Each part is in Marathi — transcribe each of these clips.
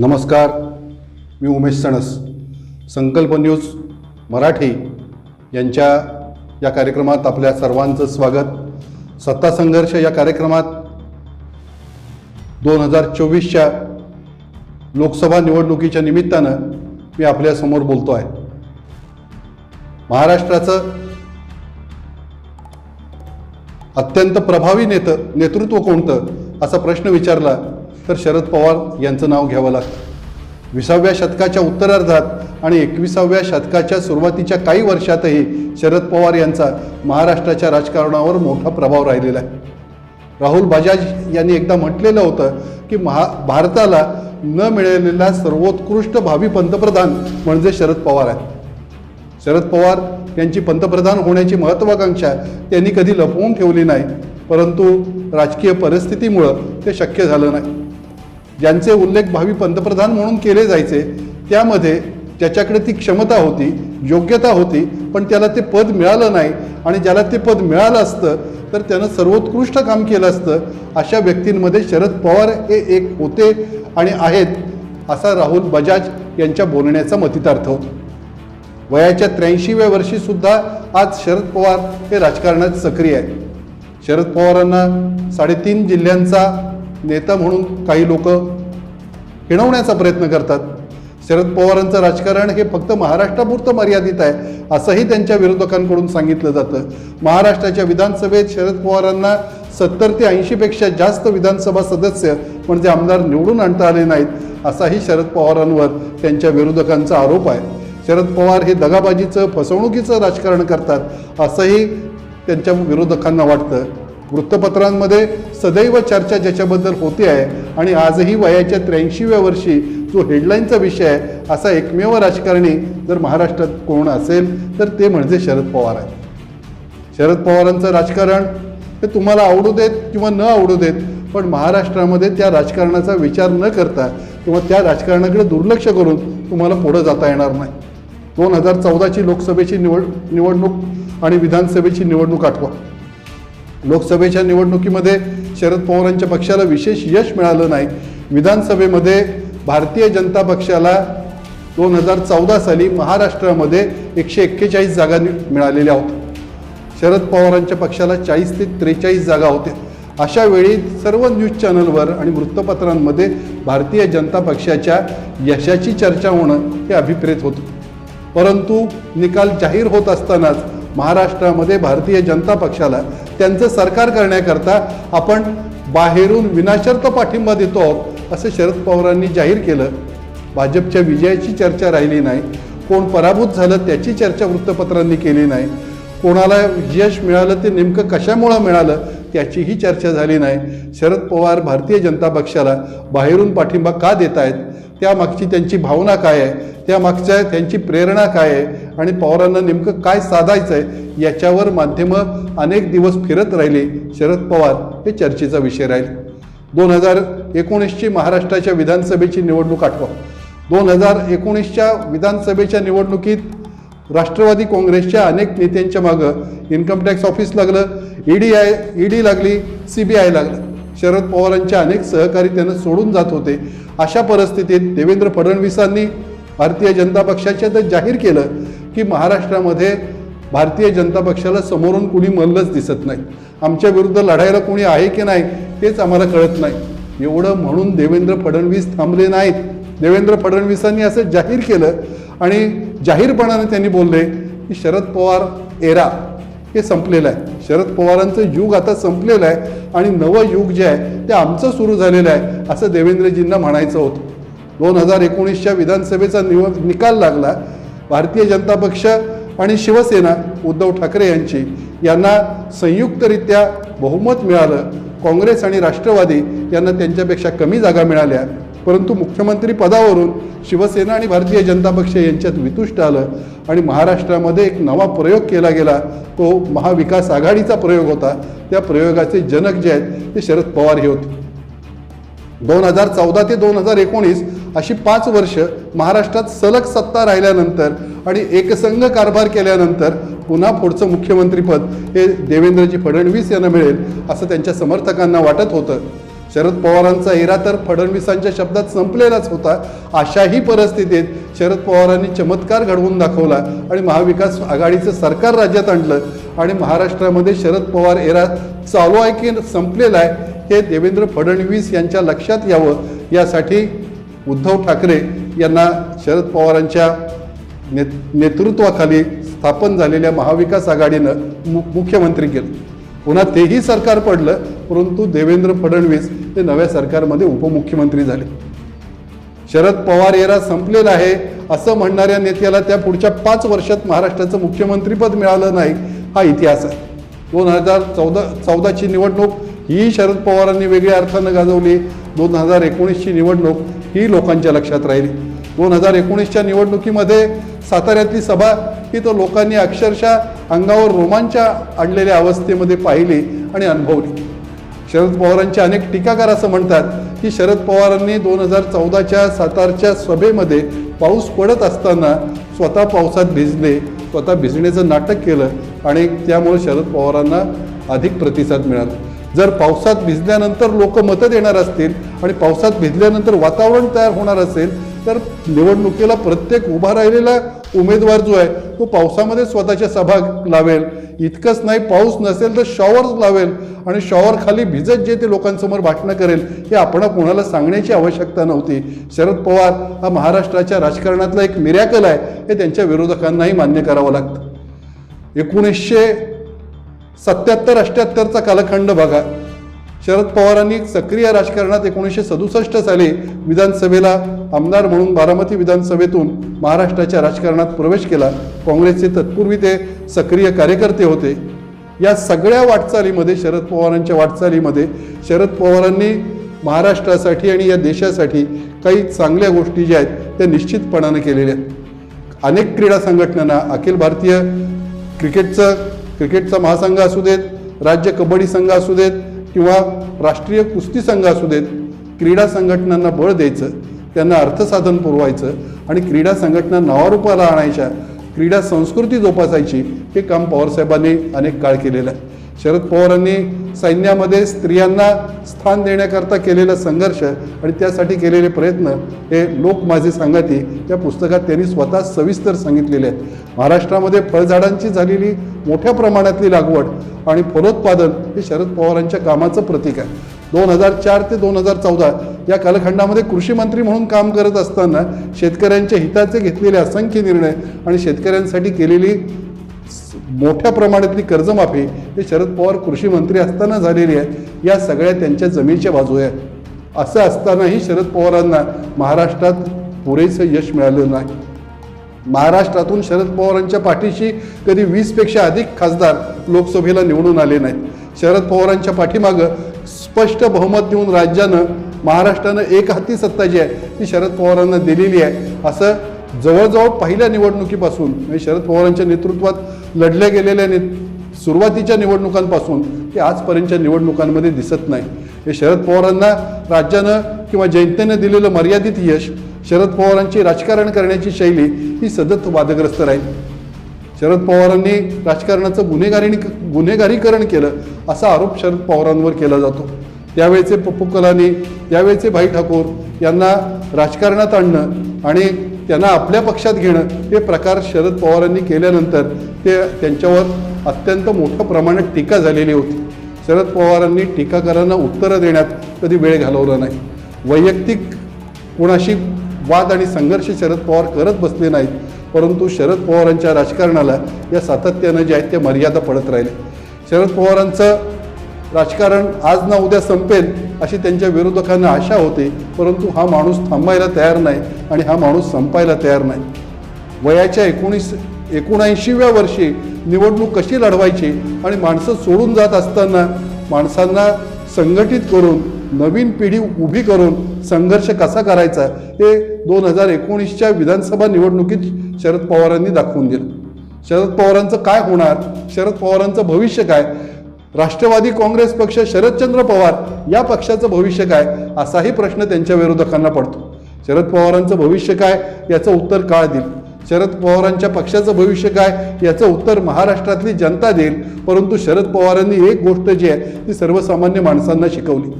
नमस्कार मी उमेश सणस. संकल्प न्यूज मराठी यांच्या या कार्यक्रमात आपल्या सर्वांचं स्वागत. सत्ता संघर्ष या कार्यक्रमात दोन हजार चोवीसच्या लोकसभा निवडणुकीच्या निमित्तानं मी आपल्यासमोर बोलतो आहे. महाराष्ट्राचं अत्यंत प्रभावी नेतं नेतृत्व कोणतं असा प्रश्न विचारला तर शरद पवार यांचं नाव घ्यावं लागतं. विसाव्या शतकाच्या उत्तरार्धात आणि एकविसाव्या शतकाच्या सुरुवातीच्या काही वर्षातही शरद पवार यांचा महाराष्ट्राच्या राजकारणावर मोठा प्रभाव राहिलेला आहे. राहुल बजाज यांनी एकदा म्हटलेलं होतं की महा भारताला न मिळालेला सर्वोत्कृष्ट भावी पंतप्रधान म्हणजे शरद पवार आहेत. शरद पवार यांची पंतप्रधान होण्याची महत्त्वाकांक्षा त्यांनी कधी लपवून ठेवली नाही. परंतु राजकीय परिस्थितीमुळं ते शक्य झालं नाही. ज्यांचे उल्लेख भावी पंतप्रधान म्हणून केले जायचे त्यामध्ये त्याच्याकडे ती क्षमता होती योग्यता होती पण त्याला ते पद मिळालं नाही आणि ज्याला ते पद मिळालं असतं तर त्यानं सर्वोत्कृष्ट काम केलं असतं अशा व्यक्तींमध्ये शरद पवार हे एक होते आणि आहेत असा राहुल बजाज यांच्या बोलण्याचा मतितार्थ होतो. वयाच्या त्र्याऐंशीव्या वर्षीसुद्धा आज शरद पवार हे राजकारणात सक्रिय आहे शरद पवारांना साडेतीन जिल्ह्यांचा नेता म्हणून काही लोक हिणवण्याचा प्रयत्न करतात. शरद पवारांचं राजकारण हे फक्त महाराष्ट्रापुरतं मर्यादित आहे असंही त्यांच्या विरोधकांकडून सांगितलं जातं. महाराष्ट्राच्या विधानसभेत शरद पवारांना सत्तर ते ऐंशीपेक्षा जास्त विधानसभा सदस्य म्हणजे आमदार निवडून आणता आले नाहीत असाही शरद पवारांवर त्यांच्या विरोधकांचा आरोप आहे. शरद पवार हे दगाबाजीचं फसवणुकीचं राजकारण करतात असंही त्यांच्या विरोधकांना वाटतं. वृत्तपत्रांमध्ये सदैव चर्चा ज्याच्याबद्दल होते आहे आणि आजही वयाच्या त्र्याऐंशीव्या वर्षी जो हेडलाईनचा विषय आहे असा एकमेव राजकारणी जर महाराष्ट्रात कोण असेल तर ते म्हणजे शरद पवार आहे. शरद पवारांचं राजकारण हे तुम्हाला आवडू देत किंवा न आवडू देत पण महाराष्ट्रामध्ये त्या राजकारणाचा विचार न करता किंवा त्या राजकारणाकडे दुर्लक्ष करून तुम्हाला पुढं जाता येणार नाही. दोन हजार चौदाची लोकसभेची निवड निवडणूक आणि विधानसभेची निवडणूक आठवा. लोकसभेच्या निवडणुकीमध्ये शरद पवारांच्या पक्षाला विशेष यश मिळालं नाही. विधानसभेमध्ये भारतीय जनता पक्षाला दोन हजार चौदा साली महाराष्ट्रामध्ये एकशे एक्केचाळीस जागा नि- मिळालेल्या होत्या. शरद पवारांच्या पक्षाला चाळीस ते त्रेचाळीस जागा होत्या. अशा वेळी सर्व न्यूज चॅनलवर आणि वृत्तपत्रांमध्ये भारतीय जनता पक्षाच्या यशाची चर्चा होणं हे अभिप्रेत होतं. परंतु निकाल जाहीर होत असतानाच महाराष्ट्रामध्ये भारतीय जनता पक्षाला त्यांचं सरकार करण्याकरता आपण बाहेरून विनाशर्त पाठिंबा देतो आहोत असं शरद पवारांनी जाहीर केलं. भाजपच्या विजयाची चर्चा राहिली नाही. कोण पराभूत झालं त्याची चर्चा वृत्तपत्रांनी केली नाही. कोणाला यश मिळालं ते नेमकं कशामुळं मिळालं त्याचीही चर्चा झाली नाही. शरद पवार भारतीय जनता पक्षाला बाहेरून पाठिंबा का देत आहेत त्यामागची त्यांची भावना काय आहे? त्यामागच्या त्यांची प्रेरणा काय आहे? आणि पवारांना नेमकं काय साधायचं आहे याच्यावर माध्यमं अनेक दिवस फिरत राहिली. शरद पवार हे चर्चेचा विषय राहील. दोन हजार एकोणीसची महाराष्ट्राच्या विधानसभेची निवडणूक आठवा. दोन हजार एकोणीसच्या विधानसभेच्या निवडणुकीत राष्ट्रवादी काँग्रेसच्या अनेक नेत्यांच्या मागं इन्कम टॅक्स ऑफिस लागलं ईडी आय ईडी लागली सी बी आय लागलं. शरद पवारांचे अनेक सहकारी त्यांना सोडून जात होते. अशा परिस्थितीत देवेंद्र फडणवीसांनी भारतीय जनता पक्षाच्या जाहीर केलं की महाराष्ट्रामध्ये भारतीय जनता पक्षाला समोरून कुणी मल्लच दिसत नाही. आमच्या विरुद्ध लढायला कोणी आहे की नाही तेच आम्हाला कळत नाही. एवढं म्हणून देवेंद्र फडणवीस थांबले नाहीत. देवेंद्र फडणवीसांनी असं जाहीर केलं आणि जाहीरपणाने त्यांनी बोलले की शरद पवार एरा हे संपलेलं आहे. शरद पवारांचं युग आता संपलेलं आहे आणि नवं युग जे आहे ते आमचं सुरू झालेलं आहे असं देवेंद्रजींना म्हणायचं होतं. दोन हजार एकोणीसच्या विधानसभेचा निव निकाल लागला भारतीय जनता पक्ष आणि शिवसेना उद्धव ठाकरे यांची यांना संयुक्तरित्या बहुमत मिळालं. काँग्रेस आणि राष्ट्रवादी यांना त्यांच्यापेक्षा कमी जागा मिळाल्या. परंतु मुख्यमंत्री पदावरून शिवसेना आणि भारतीय जनता पक्ष यांच्यात वितुष्ट आलं आणि महाराष्ट्रामध्ये एक नवा प्रयोग केला गेला. तो महाविकास आघाडीचा प्रयोग होता. त्या प्रयोगाचे जनक जे आहेत ते शरद पवार हे होते. दोन हजार चौदा ते दोन हजार एकोणीस अशी पाच वर्ष महाराष्ट्रात सलग सत्ता राहिल्यानंतर आणि एकसंघ कारभार केल्यानंतर पुन्हा पुढचं मुख्यमंत्रीपद हे देवेंद्रजी फडणवीस यांना मिळेल असं त्यांच्या समर्थकांना वाटत होतं. शरद पवारांचा एरा तर फडणवीसांच्या शब्दात संपलेलाच होता. अशाही परिस्थितीत शरद पवारांनी चमत्कार घडवून दाखवला आणि महाविकास आघाडीचं सरकार राज्यात आणलं आणि महाराष्ट्रामध्ये शरद पवार एरा चालू आहे की संपलेला आहे हे देवेंद्र फडणवीस यांच्या लक्षात यावं यासाठी उद्धव ठाकरे यांना शरद पवारांच्या ने नेतृत्वाखाली स्थापन झालेल्या महाविकास आघाडीनं मु मुख्यमंत्री केलं. पुन्हा तेही सरकार पडलं परंतु देवेंद्र फडणवीस हे नव्या सरकारमध्ये उपमुख्यमंत्री झाले. शरद पवार याला संपलेला आहे असं म्हणणाऱ्या नेत्याला त्या पुढच्या पाच वर्षात महाराष्ट्राचं मुख्यमंत्रीपद मिळालं नाही हा इतिहास आहे. दोन हजार चौदा चौदाची निवडणूक ही शरद पवारांनी वेगळ्या अर्थानं गाजवली. दोन हजार एकोणीसची निवडणूक ही लोकांच्या लक्षात राहिली. दोन हजार एकोणीसच्या निवडणुकीमध्ये साताऱ्यातली सभा ही तर लोकांनी अक्षरशः अंगावर रोमांच्या आणलेल्या अवस्थेमध्ये पाहिली आणि अनुभवली. शरद पवारांचे अनेक टीकाकार असं म्हणतात की शरद पवारांनी दोन हजार चौदाच्या सातारच्या सभेमध्ये पाऊस पडत असताना स्वतः पावसात भिजले स्वतः भिजण्याचं नाटक केलं आणि त्यामुळे शरद पवारांना अधिक प्रतिसाद मिळाला. जर पावसात भिजल्यानंतर लोक मतं देणार असतील आणि पावसात भिजल्यानंतर वातावरण तयार होणार असेल तर निवडणुकीला प्रत्येक उभा राहिलेला उमेदवार जो आहे तो पावसामध्ये स्वतःच्या सभा लावेल. इतकंच नाही पाऊस नसेल तर शॉवर लावेल आणि शॉवर खाली भिजत जे ते लोकांसमोर भाषणं करेल हे आपण कोणाला सांगण्याची आवश्यकता नव्हती. शरद पवार हा महाराष्ट्राच्या राजकारणातला एक मिरॅकल आहे हे त्यांच्या विरोधकांनाही मान्य करावं लागतं. एकोणीसशे सत्याहत्तर अष्ट्याहत्तरचा कालखंड बघा. शरद पवारांनी सक्रिय राजकारणात एकोणीसशे सदुसष्ट साली विधानसभेला आमदार म्हणून बारामती विधानसभेतून महाराष्ट्राच्या राजकारणात प्रवेश केला. काँग्रेसचे तत्पूर्वी ते सक्रिय कार्यकर्ते होते. या सगळ्या वाटचालीमध्ये शरद पवारांच्या वाटचालीमध्ये शरद पवारांनी महाराष्ट्रासाठी आणि या देशासाठी काही चांगल्या गोष्टी ज्या आहेत त्या निश्चितपणानं केलेल्या आहेत. अनेक क्रीडा संघटनांना अखिल भारतीय क्रिकेटचं क्रिकेटचा महासंघ असू देत राज्य कबड्डी संघ असू देत किंवा राष्ट्रीय कुस्ती संघ असू देत क्रीडा संघटनांना बळ द्यायचं त्यांना अर्थसाधन पुरवायचं आणि क्रीडा संघटना नावारूपाला आणायच्या क्रीडा संस्कृती जोपासायची हे काम पवारसाहेबांनी अनेक काळ केलेलं आहे. शरद पवारांनी सैन्यामध्ये स्त्रियांना स्थान देण्याकरता केलेला संघर्ष आणि त्यासाठी केलेले प्रयत्न हे लोक माझे सांगाती या पुस्तकात त्यांनी स्वतः सविस्तर सांगितलेले आहेत. महाराष्ट्रामध्ये फळझाडांची झालेली मोठ्या प्रमाणातली लागवड आणि फलोत्पादन हे शरद पवारांच्या कामाचं प्रतीक आहे. दोन हजार चार ते दोन हजार चौदा या कालखंडामध्ये कृषी मंत्री म्हणून काम करत असताना शेतकऱ्यांच्या हिताचे घेतलेले असंख्य निर्णय आणि शेतकऱ्यांसाठी केलेली मोठ्या प्रमाणातली कर्जमाफी हे शरद पवार कृषी मंत्री असताना झालेली आहे. या सगळ्या त्यांच्या जमिनीच्या बाजू आहेत. असं असतानाही शरद पवारांना महाराष्ट्रात पुरेसं यश मिळालं नाही. महाराष्ट्रातून शरद पवारांच्या पाठीशी कधी वीसपेक्षा अधिक खासदार लोकसभेला निवडून आले नाहीत. शरद पवारांच्या पाठीमागं स्पष्ट बहुमत देऊन राज्यानं महाराष्ट्रानं एक हाती सत्ता जी आहे ती शरद पवारांना दिलेली आहे. असं जवळजवळ पहिल्या निवडणुकीपासून म्हणजे शरद पवारांच्या नेतृत्वात लढल्या गेलेल्या ने सुरुवातीच्या निवडणुकांपासून ते आजपर्यंतच्या निवडणुकांमध्ये दिसत नाही. हे शरद पवारांना राज्यानं किंवा जनतेनं दिलेलं मर्यादित यश शरद पवारांची राजकारण करण्याची शैली ही सतत वादग्रस्त राहील. शरद पवारांनी राजकारणाचं गुन्हेगारी गुन्हेगारीकरण केलं असा आरोप शरद पवारांवर केला जातो. त्यावेळेचे पप्पू कलानी त्यावेळेचे भाई ठाकूर यांना राजकारणात आणणं आणि त्यांना आपल्या पक्षात घेणं हे प्रकार शरद पवारांनी केल्यानंतर ते त्यांच्यावर अत्यंत मोठ्या प्रमाणात टीका झालेली होती. शरद पवारांनी टीकाकारांना उत्तरं देण्यात कधी वेळ घालवला नाही. वैयक्तिक कोणाशी वाद आणि संघर्ष शरद पवार करत बसले नाहीत परंतु शरद पवारांच्या राजकारणाला या सातत्यानं जे आहेत ते मर्यादा पडत राहिले. शरद पवारांचं राजकारण आज ना उद्या संपेल अशी त्यांच्या विरोधकांना आशा होती परंतु हा माणूस थांबायला तयार नाही आणि हा माणूस संपायला तयार नाही. वयाच्या एकोणीस एकोणऐंशीव्या वर्षी निवडणूक कशी लढवायची आणि माणसं सोडून जात असताना माणसांना संघटित करून नवीन पिढी उभी करून संघर्ष कसा करायचा हे दोन हजार एकोणीसच्या विधानसभा निवडणुकीत शरद पवारांनी दाखवून दिलं. शरद पवारांचं काय होणार? शरद पवारांचं भविष्य काय? राष्ट्रवादी काँग्रेस पक्ष शरदचंद्र पवार या पक्षाचं भविष्य काय असाही प्रश्न त्यांच्या विरोधकांना पडतो. शरद पवारांचं भविष्य काय याचं उत्तर काळ देईल. शरद पवारांच्या पक्षाचं भविष्य काय याचं उत्तर महाराष्ट्रातली जनता देईल. परंतु शरद पवारांनी एक गोष्ट जी आहे ती सर्वसामान्य माणसांना शिकवली.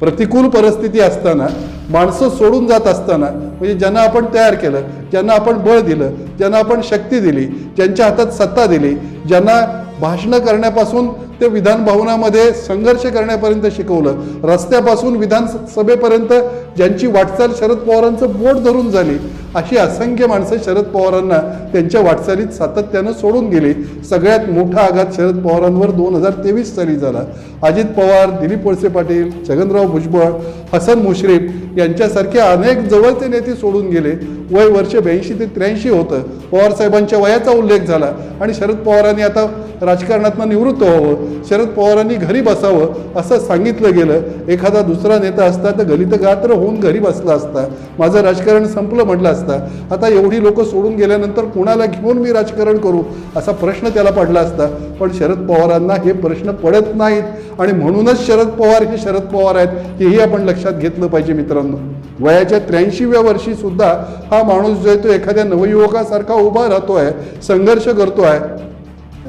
प्रतिकूल परिस्थिती असताना माणसं सोडून जात असताना म्हणजे ज्यांना आपण तयार केलं ज्यांना आपण बळ दिलं ज्यांना आपण शक्ती दिली ज्यांच्या हातात सत्ता दिली ज्यांना भाषणं करण्यापासून ते विधान भवनामध्ये संघर्ष करण्यापर्यंत शिकवलं. रस्त्यापासून विधानसभेपर्यंत ज्यांची वाटचाल शरद पवारांचं बोट धरून झाली अशी असंख्य माणसं शरद पवारांना त्यांच्या वाटचालीत सातत्यानं सोडून गेली. सगळ्यात मोठा आघात शरद पवारांवर दोन हजार तेवीस साली झाला. अजित पवार दिलीप वळसे पाटील छगनराव भुजबळ हसन मुश्रीफ यांच्यासारखे अनेक जवळचे नेते सोडून गेले. वय वर्ष ब्याऐंशी ते त्र्याऐंशी होतं. पवार साहेबांच्या वयाचा उल्लेख झाला आणि शरद पवारांनी आता राजकारणातनं निवृत्त व्हावं. शरद पवारांनी घरी बसावं असं सांगितलं गेलं. एखादा दुसरा नेता असता तर गलित गात्र होऊन घरी बसला असता. माझं राजकारण संपलं म्हटलं असता. आता एवढी लोक सोडून गेल्यानंतर कोणाला घेऊन मी राजकारण करू? असा प्रश्न त्याला पडला असता. पण शरद पवारांना हे प्रश्न पडत नाहीत. आणि म्हणूनच शरद पवार हे शरद पवार आहेत हेही आपण लक्षात घेतलं पाहिजे मित्रांनो. वयाच्या त्र्याऐंशीव्या वर्षी सुद्धा हा माणूस जो आहे तो एखाद्या नवयुवकासारखा उभा राहतो आहे संघर्ष करतो आहे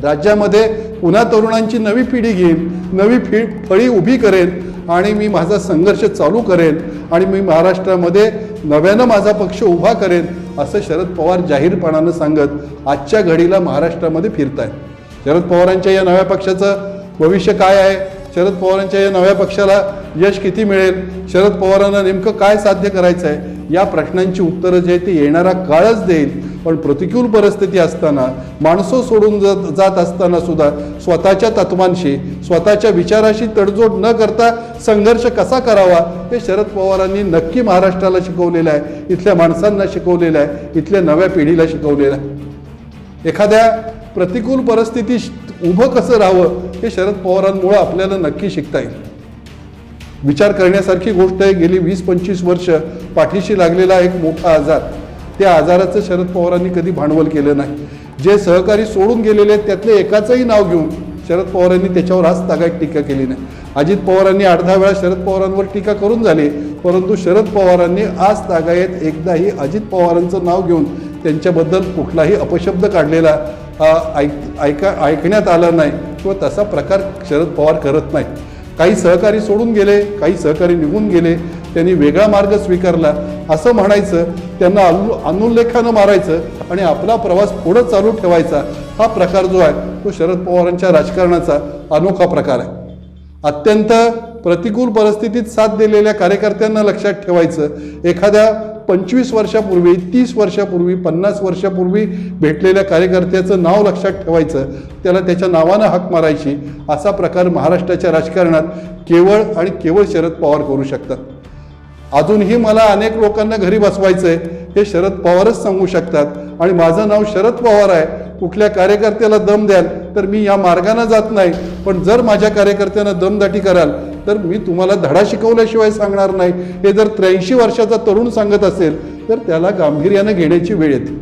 राज्यामध्ये पुन्हा तरुणांची नवी पिढी घेईन नवी फि फळी उभी करेन आणि मी माझा संघर्ष चालू करेन आणि मी महाराष्ट्रामध्ये नव्यानं माझा पक्ष उभा करेन असं शरद पवार जाहीरपणानं सांगत आजच्या घडीला महाराष्ट्रामध्ये फिरत आहेत शरद पवारांच्या या नव्या पक्षाचं भविष्य काय आहे? शरद पवारांच्या या नव्या पक्षाला यश किती मिळेल? शरद पवारांना नेमकं काय साध्य करायचं आहे या प्रश्नांची उत्तरं जे आहे ते येणारा काळच देईल. पण प्रतिकूल परिस्थिती असताना माणसं सोडून जात जात असताना सुद्धा स्वतःच्या तत्वांशी स्वतःच्या विचाराशी तडजोड न करता संघर्ष कसा करावा हे शरद पवारांनी नक्की महाराष्ट्राला शिकवलेलं आहे इथल्या माणसांना शिकवलेलं आहे इथल्या नव्या पिढीला शिकवलेलं आहे. एखाद्या प्रतिकूल परिस्थितीत उभं कसं राहावं हे शरद पवारांमुळं आपल्याला नक्की शिकता येईल. विचार करण्यासारखी गोष्ट आहे गेली वीस पंचवीस वर्ष पाठीशी लागलेला एक मोठा आजार. त्या आजाराचं शरद पवारांनी कधी भांडवल केलं नाही. जे सहकारी सोडून गेलेले आहेत त्यातले एकाचंही नाव घेऊन शरद पवारांनी त्याच्यावर आज तागायत टीका केली नाही. अजित पवारांनी आठ दहा वेळा शरद पवारांवर टीका करून झाली परंतु शरद पवारांनी आज तागायत एकदाही अजित पवारांचं नाव घेऊन त्यांच्याबद्दल कुठलाही अपशब्द काढलेला ऐक ऐका ऐकण्यात आला नाही किंवा तसा प्रकार शरद पवार करत नाही काही सहकारी सोडून गेले काही सहकारी निघून गेले त्यांनी वेगळा मार्ग स्वीकारला. असं म्हणायचं त्यांना अनु अनुल्लेखानं मारायचं आणि आपला प्रवास पुढं चालू ठेवायचा. हा प्रकार जो आहे तो शरद पवारांच्या राजकारणाचा अनोखा प्रकार आहे. अत्यंत प्रतिकूल परिस्थितीत साथ दिलेल्या कार्यकर्त्यांना लक्षात ठेवायचं. एखाद्या पंचवीस वर्षापूर्वी तीस वर्षापूर्वी पन्नास वर्षापूर्वी भेटलेल्या कार्यकर्त्याचं नाव लक्षात ठेवायचं. त्याला त्याच्या नावानं हाक मारायची. असा प्रकार महाराष्ट्राच्या राजकारणात केवळ आणि केवळ शरद पवार करू शकतात. अजूनही मला अनेक लोकांना घरी बसवायचं आहे हे शरद पवारच सांगू शकतात. आणि माझं नाव शरद पवार आहे. कुठल्या कार्यकर्त्याला दम द्याल तर मी या मार्गाने जात नाही. पण जर माझ्या कार्यकर्त्यांना दमदाटी कराल तर मी तुम्हाला धडा शिकवल्याशिवाय सांगणार नाही. हे जर त्र्याऐंशी वर्षाचा तरुण सांगत असेल तर त्याला गांभीर्यानं घेण्याची वेळ येते.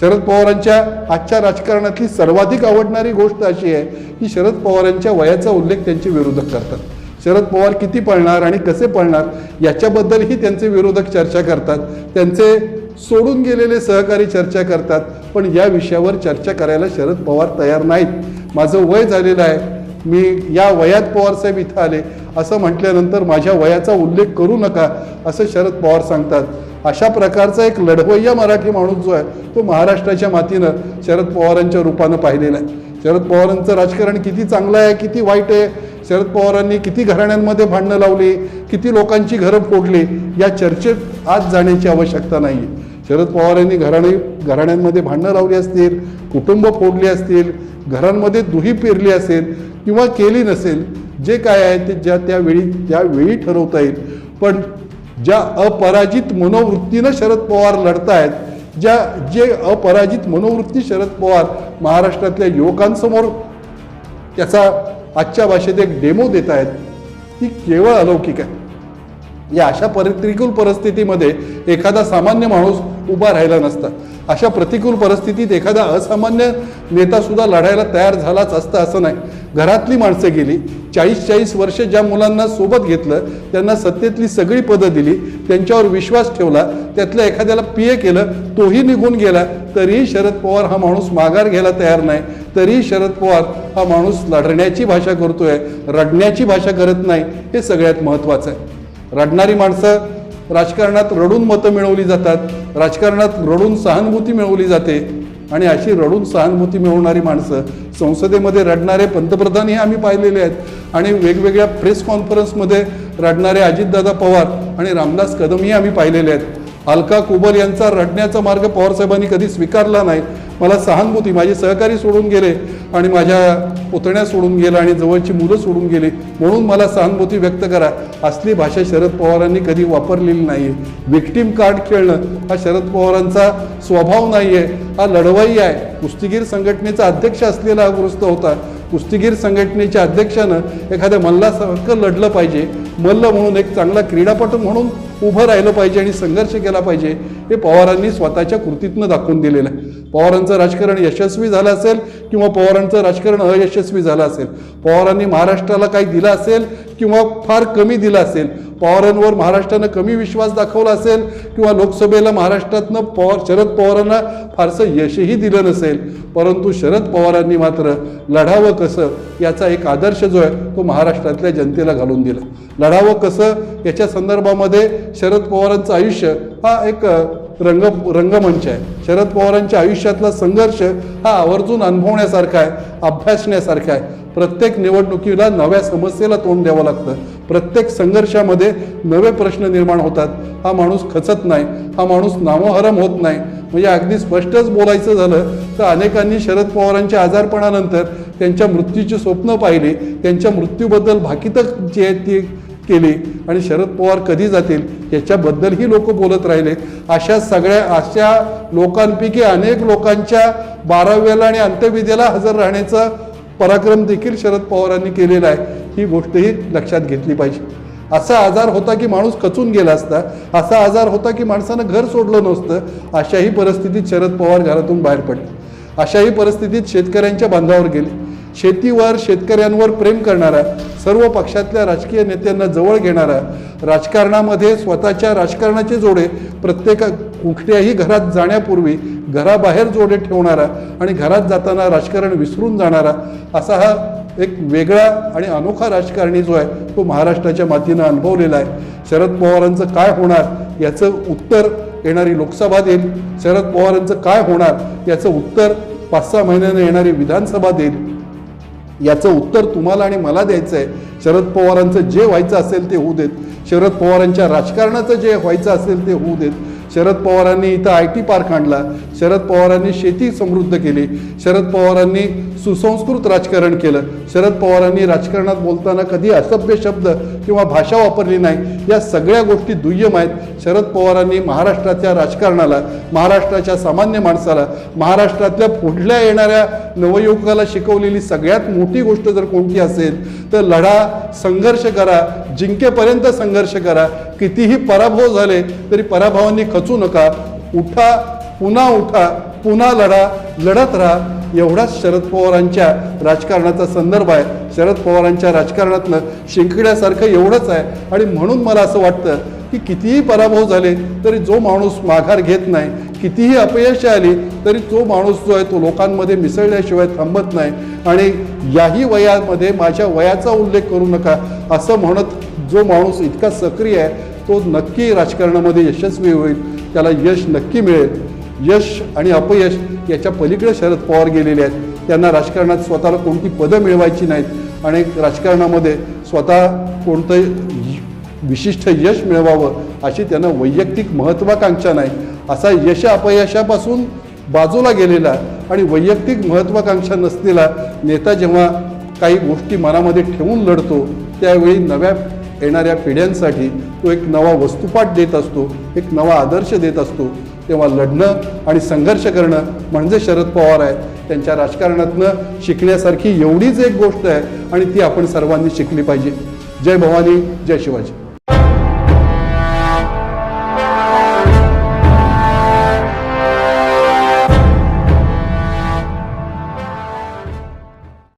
शरद पवारांच्या आजच्या राजकारणातली सर्वाधिक आवडणारी गोष्ट अशी आहे की शरद पवारांच्या वयाचा उल्लेख त्यांचे विरोधक करतात. शरद पवार किती पळणार आणि कसे पळणार याच्याबद्दलही त्यांचे विरोधक चर्चा करतात. त्यांचे सोडून गेलेले सहकारी चर्चा करतात. पण या विषयावर चर्चा करायला शरद पवार तयार नाहीत. माझं वय झालेलं आहे. मी या वयात पवारसाहेब इथं आले. असं म्हटल्यानंतर माझ्या वयाचा उल्लेख करू नका असं शरद पवार सांगतात. अशा प्रकारचा एक लढवय्या मराठी माणूस जो आहे तो महाराष्ट्राच्या मातीनं शरद पवारांच्या रूपानं पाहिलेला आहे. शरद पवारांचं राजकारण किती चांगलं आहे किती वाईट आहे शरद पवारांनी किती घराण्यांमध्ये भांडणं लावली किती लोकांची घरं फोडली या चर्चेत आज जाण्याची आवश्यकता नाही आहे शरद पवारांनी घराणे घराण्यांमध्ये भांडणं लावली असतील कुटुंब फोडली असतील घरांमध्ये दुही पेरली असेल किंवा केली नसेल जे काय आहे ते ज्या त्यावेळी त्यावेळी ठरवता येईल. पण ज्या अपराजित मनोवृत्तीनं शरद पवार लढतायत ज्या जे अपराजित मनोवृत्ती शरद पवार महाराष्ट्रातल्या युवकांसमोर त्याचा आजच्या भाषेत एक डेमो देत आहेत ती केवळ अलौकिक आहे. या अशा प्रतिकूल परिस्थितीमध्ये एखादा सामान्य माणूस उभा राहिला नसता. अशा प्रतिकूल परिस्थितीत एखादा असामान्य नेता सुद्धा लढायला तयार झालाच असता असं नाही. घरातली माणसं गेली चाळीस चाळीस वर्ष ज्या मुलांना सोबत घेतलं त्यांना सत्तेतली सगळी पदं दिली त्यांच्यावर विश्वास ठेवला त्यातल्या एखाद्याला पी ए केलं तोही निघून गेला तरीही शरद पवार हा माणूस माघार घ्यायला तयार नाही. तरी शरद पवार हा माणूस लढण्याची भाषा करतोय रडण्याची भाषा करत नाही हे सगळ्यात महत्त्वाचं आहे. रडणारी माणसं राजकारणात रडून मतं मिळवली जातात राजकारणात रडून सहानुभूती मिळवली जाते आणि अशी रडून सहानुभूती मिळवणारी माणसं संसदेमध्ये रडणारे पंतप्रधानही आम्ही पाहिलेले आहेत. आणि वेगवेगळ्या प्रेस कॉन्फरन्समध्ये रडणारे अजितदादा पवार आणि रामदास कदमही आम्ही पाहिलेले आहेत. अलका कुबल यांचा रडण्याचा मार्ग पवारसाहेबांनी कधी स्वीकारला नाही. मला सहानुभूती माझे सहकारी सोडून गेले आणि माझ्या पुतण्या सोडून गेला आणि जवळची मुलं सोडून गेली. म्हणून मला सहानुभूती व्यक्त करा. असली भाषा शरद पवारांनी कधी वापरलेली नाही. आहे विक्टीम कार्ड खेळणं हा शरद पवारांचा स्वभाव नाही आहे हा लढवाई आहे. कुस्तीगीर संघटनेचा अध्यक्ष असलेला हा गृहस्थ होता. कुस्तीगीर संघटनेच्या अध्यक्षानं एखाद्या मल्लासारखं लढलं पाहिजे. मल्ल म्हणून एक चांगला क्रीडापटू म्हणून उभं राहिलं पाहिजे आणि संघर्ष केला पाहिजे हे पवारांनी स्वतःच्या कृतीतनं दाखवून दिलेलं आहे. पवारांचं राजकारण यशस्वी झालं असेल किंवा पवारांचं राजकारण अयशस्वी झालं असेल पवारांनी महाराष्ट्राला काही दिलं असेल किंवा फार कमी दिलं असेल पवारांवर महाराष्ट्रानं कमी विश्वास दाखवला असेल किंवा लोकसभेला महाराष्ट्रातनं पवार शरद पवारांना फारसं यशही दिलं नसेल परंतु शरद पवारांनी मात्र लढावं कसं याचा एक आदर्श जो आहे तो महाराष्ट्रातल्या जनतेला घालून दिला. लढावं कसं याच्या संदर्भामध्ये शरद पवारांचं आयुष्य हा एक रंग रंगमंच आहे. शरद पवारांच्या आयुष्यातला संघर्ष हा आवर्जून अनुभवण्यासारखा आहे अभ्यासण्यासारखा आहे. प्रत्येक निवडणुकीला नव्या समस्येला तोंड द्यावं लागतं. प्रत्येक संघर्षामध्ये नवे प्रश्न निर्माण होतात. हा माणूस खचत नाही. हा माणूस नामोहरम होत नाही. म्हणजे अगदी स्पष्टच बोलायचं झालं तर अनेकांनी शरद पवारांच्या आजारपणानंतर त्यांच्या मृत्यूची स्वप्न पाहिली. त्यांच्या मृत्यूबद्दल भाकीतं जे आहेत ती केली आणि शरद पवार कधी जातील याच्याबद्दलही लोक बोलत राहिले. अशा सगळ्या अशा लोकांपैकी अनेक लोकांच्या बाराव्याला आणि अंत्यविधीला हजर राहण्याचं पराक्रम देखील शरद पवारांनी केलेला आहे. ही गोष्टही लक्षात घेतली पाहिजे. असा आजार होता की माणूस कचून गेला असता असा आजार होता की माणसानं घर सोडलं नसतं अशाही परिस्थितीत शरद पवार घरातून बाहेर पडले. अशाही परिस्थितीत शेतकऱ्यांच्या बांधावर गेले. शेतीवर शेतकऱ्यांवर प्रेम करणारा सर्व पक्षातल्या राजकीय नेत्यांना जवळ घेणारा राजकारणामध्ये स्वतःच्या राजकारणाचे जोडे प्रत्येक कुठल्याही घरात जाण्यापूर्वी घराबाहेर जोडे ठेवणारा आणि घरात जाताना राजकारण विसरून जाणारा असा हा एक वेगळा आणि अनोखा राजकारणी जो आहे तो महाराष्ट्राच्या मातीनं अनुभवलेला आहे. शरद पवारांचं काय होणार याचं उत्तर येणारी लोकसभा देईल. शरद पवारांचं काय होणार याचं उत्तर पाच सहा महिन्यानं येणारी विधानसभा देईल. याचं उत्तर तुम्हाला आणि मला द्यायचं आहे शरद पवारांचं जे व्हायचं असेल ते होऊ देत. शरद पवारांच्या राजकारणाचं जे व्हायचं असेल ते होऊ देत. शरद पवारांनी इथं आय टी पार्क आणला. शरद पवारांनी शेती समृद्ध केली. शरद पवारांनी सुसंस्कृत राजकारण केलं. शरद पवारांनी राजकारणात बोलताना कधी असभ्य शब्द किंवा भाषा वापरली नाही या सगळ्या गोष्टी दुय्यम आहेत. शरद पवारांनी महाराष्ट्राच्या राजकारणाला महाराष्ट्राच्या सामान्य माणसाला महाराष्ट्रातल्या पुढल्या येणाऱ्या नवयुवकाला शिकवलेली सगळ्यात मोठी गोष्ट जर कोणती असेल तर लढा संघर्ष करा जिंकेपर्यंत संघर्ष करा. कितीही पराभव झाले तरी पराभवांनी खचू नका. उठा पुन्हा उठा पुन्हा लढा लढत राहा. एवढाच शरद पवारांच्या राजकारणाचा संदर्भ आहे. शरद पवारांच्या राजकारणातलं शिंकण्यासारखं एवढंच आहे. आणि म्हणून मला असं वाटतं की कितीही पराभव झाले तरी जो माणूस माघार घेत नाही कितीही अपयश आली तरी तो माणूस जो आहे तो लोकांमध्ये मिसळल्याशिवाय थांबत नाही. आणि याही वयामध्ये माझ्या वयाचा उल्लेख करू नका. असं म्हणत जो माणूस इतका सक्रिय आहे तो नक्की राजकारणामध्ये यशस्वी होईल त्याला यश नक्की मिळेल. यश आणि अपयश याच्या पलीकडे शरद पवार गेलेले आहेत. त्यांना राजकारणात स्वतःला कोणती पदं मिळवायची नाहीत आणि राजकारणामध्ये स्वतः कोणतं विशिष्ट यश मिळवावं अशी त्यांना वैयक्तिक महत्त्वाकांक्षा नाही. असा यश अपयशापासून बाजूला गेलेला आणि वैयक्तिक महत्त्वाकांक्षा नसलेला नेता जेव्हा काही गोष्टी मनामध्ये ठेवून लढतो त्यावेळी नव्या येणाऱ्या पिढ्यांसाठी तो एक नवा वस्तुपाठ देत असतो एक नवा आदर्श देत असतो. तेव्हा लढणं आणि संघर्ष करणं म्हणजे शरद पवार आहे. त्यांच्या राजकारणातनं शिकण्यासारखी एवढीच एक गोष्ट आहे आणि ती आपण सर्वांनी शिकली पाहिजे. जय भवानी जय शिवाजी.